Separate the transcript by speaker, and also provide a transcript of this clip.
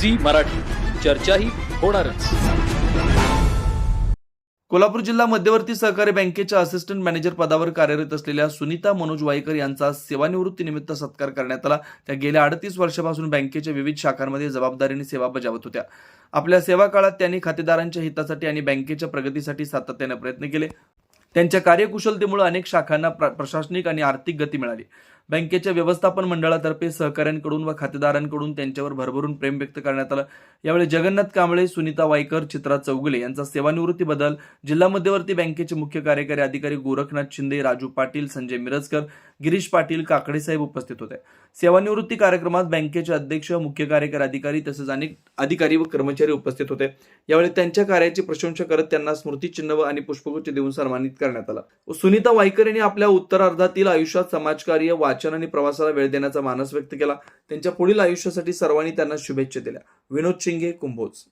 Speaker 1: Zee Marathi. चर्चाही होणारच.
Speaker 2: कोल्हापूर जिल्हा मध्यवर्ती सहकारी बँकेच्या असिस्टंट मॅनेजर पदावर कार्यरत असलेल्या सुनीता मनोज वाईकर यांचा सेवानिवृत्तीनिमित्त सत्कार करण्यात आला. त्या गेल्या अडतीस वर्षापासून बँकेच्या विविध शाखांमध्ये जबाबदारीने सेवा बजावत होत्या. आपल्या सेवा काळात त्यांनी खातेदारांच्या हितासाठी आणि बँकेच्या प्रगतीसाठी सातत्याने प्रयत्न केले. त्यांच्या कार्यकुशलतेमुळे अनेक शाखांना प्रशासनिक आणि आर्थिक गती मिळाली. बँकेच्या व्यवस्थापन मंडळातर्फे सहकाऱ्यांकडून व खातेदारांकडून त्यांच्यावर भरभरून प्रेम व्यक्त करण्यात आलं. यावेळी जगन्नाथ कांबळे सुनीता वायकर चित्रा चौगुले यांचा सेवानिवृत्ती बदल जिल्हा मध्यवर्ती बँकेचे मुख्य कार्यकारी अधिकारी गोरखनाथ शिंदे राजू पाटील संजय मिरजकर गिरीश पाटील काकडे साहेब उपस्थित होते. सेवानिवृत्ती कार्यक्रमात बँकेचे अध्यक्ष मुख्य कार्यकारी अधिकारी तसेच अनेक अधिकारी व कर्मचारी उपस्थित होते. यावेळी त्यांच्या कार्याची प्रशंसा करत त्यांना स्मृतिचिन्ह व आणि पुष्पगुच्छ देऊन सन्मानित करण्यात आलं. सुनीता वायकर यांनी आपल्या उत्तरार्धातील आयुष्यात समाजकार्य वाचन आणि प्रवासाला वेळ देण्याचा मानस व्यक्त केला. त्यांच्या पुढील आयुष्यासाठी सर्वांनी त्यांना शुभेच्छा दिल्या. विनोद शिंगे कुंभोज.